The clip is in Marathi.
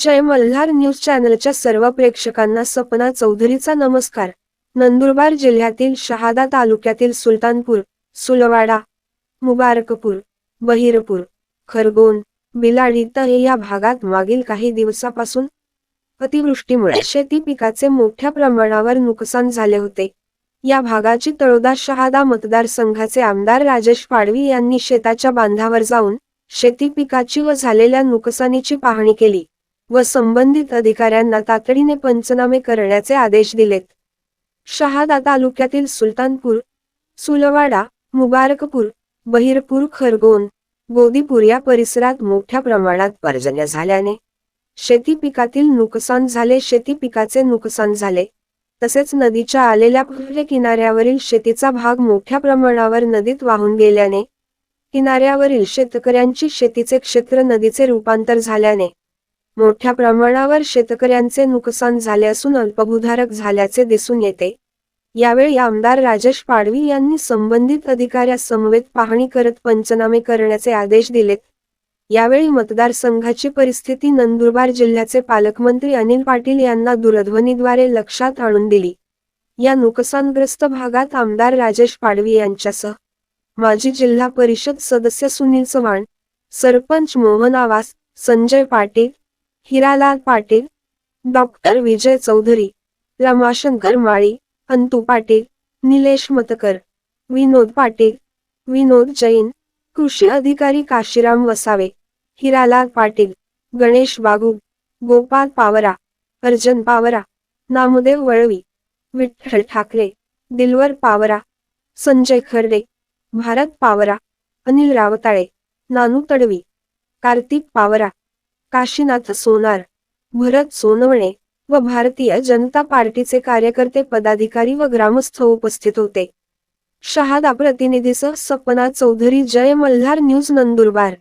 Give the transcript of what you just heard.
जय मल्हार न्यूज चॅनलच्या सर्व प्रेक्षकांना सपना चौधरीचा नमस्कार. नंदुरबार जिल्ह्यातील शहादा तालुक्यातील सुलतानपूर सुलवाडा मुबारकपूर बहिरपूर खरगोन बिलाडी तहे या भागात मागील काही दिवसापासून अतिवृष्टीमुळे शेती पिकाचे मोठ्या प्रमाणावर नुकसान झाले होते. या भागाची तळोदा शहादा मतदारसंघाचे आमदार राजेश पाडवी यांनी शेताच्या बांधावर जाऊन शेती पिकाची व झालेल्या नुकसानीची पाहणी केली. व संबंधित अधिकाऱ्यांना तातडीने पंचनामे करण्याचे आदेश दिलेत. शहादा तालुक्यातील सुलतानपूर सुलवाडा मुबारकपूर बहिरपूर खरगोन गोदीपूर या परिसरात मोठ्या प्रमाणात पर्जन्य झाल्याने शेती पिकातील नुकसान झाले. शेती पिकाचे नुकसान झाले. तसेच नदीच्या आलेल्या पुढे किनाऱ्यावरील शेतीचा भाग मोठ्या प्रमाणावर नदीत वाहून गेल्याने किनाऱ्यावरील शेतकऱ्यांची शेतीचे क्षेत्र नदीचे रूपांतर झाल्याने मोठ्या प्रमाणावर शेतकऱ्यांचे नुकसान झाले असून अल्पभूधारक झाल्याचे दिसून येते. यावेळी आमदार राजेश पाडवी यांनी संबंधित अधिकाऱ्यासमवेत पाहणी करत पंचनामे करण्याचे आदेश दिलेत. यावेळी मतदारसंघाची परिस्थिती नंदुरबार जिल्ह्याचे पालकमंत्री अनिल पाटील यांना दूरध्वनीद्वारे लक्षात आणून दिली. या नुकसानग्रस्त भागात आमदार राजेश पाडवी यांच्यासह माजी जिल्हा परिषद सदस्य सुनील चव्हाण सरपंच मोहन आवास संजय पाटील हिरालाल पाटील डॉक्टर विजय चौधरी रमाशंकर माळी अंतू पाटील निलेश मतकर विनोद पाटील विनोद जैन कृषी अधिकारी काशीराम वसावे हिरालाल पाटील गणेश बागू गोपाल पावरा अर्जन पावरा नामदेव वळवी विठ्ठल ठाकरे दिलवर पावरा संजय खर्डे भारत पावरा अनिल रावताळे नानू तडवी कार्तिक पावरा काशीनाथ सोनार भरत सोनवणे व भारतीय जनता पार्टीचे कार्यकर्ते पदाधिकारी व ग्रामस्थ उपस्थित होते. शहादा प्रतिनिधीसह सपना चौधरी जय मल्हार न्यूज नंदुरबार.